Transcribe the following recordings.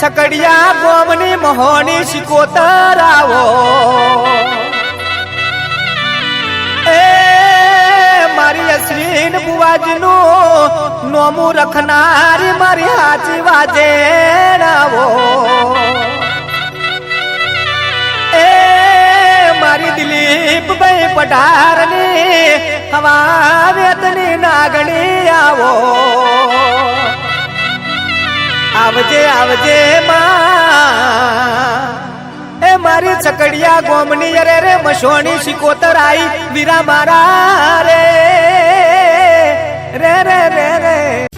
છકડિયા ગોમની મહોની શિકોતર આવો એ મારી અશ્રીન બુવાજીનું નોમું રખનારી મારી હાચી વાજે આવો એ મારી દિલીપ ભાઈ પઢારની હવા વેતની નાગણી આવો. આવજે આવજે માં. એ મારી છકડિયા ગોમની અરે રે મસોણી શિકોતર આઈ વીરા મારા રે રે રે રે.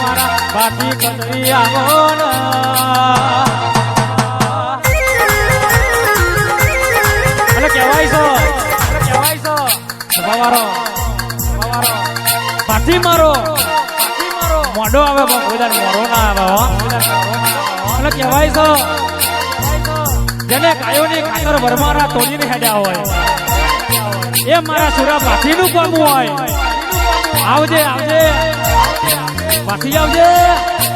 મારા બાકી કદરી આવો અને છો મારો મારો મોઢો આવે પણ કોઈ દાડ મોઢો ના આવે અને કહેવાય છો, જેને ગાયોની ખાતર વરમારા તોડીને હેડ્યા હોય, એ મારા સુરા પાછીનું કામ હોય. આવજે આવજે. પાછી આવજે.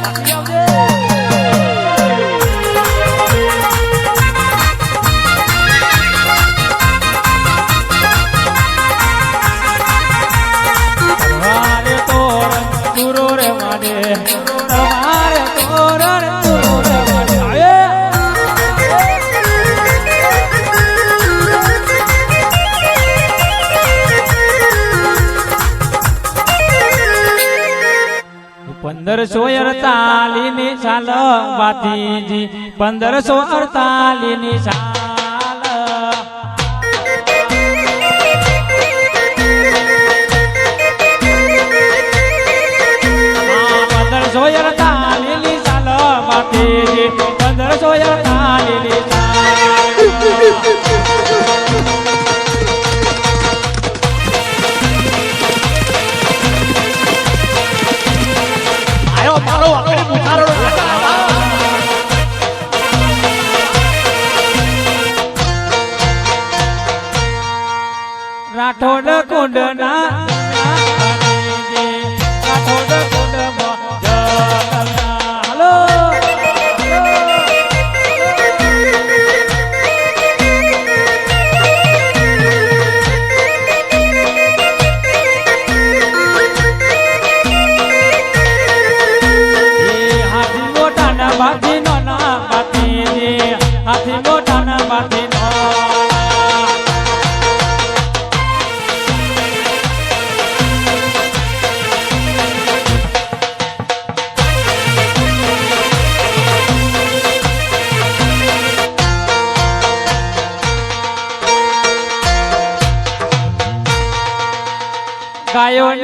પાછી આવજે. પંદરસો અડતાલીની સાલ વાતીજી પંદરસો અડતાલીની સાલ Paro 了 Bye, Bye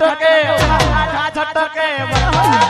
છટકે છટકે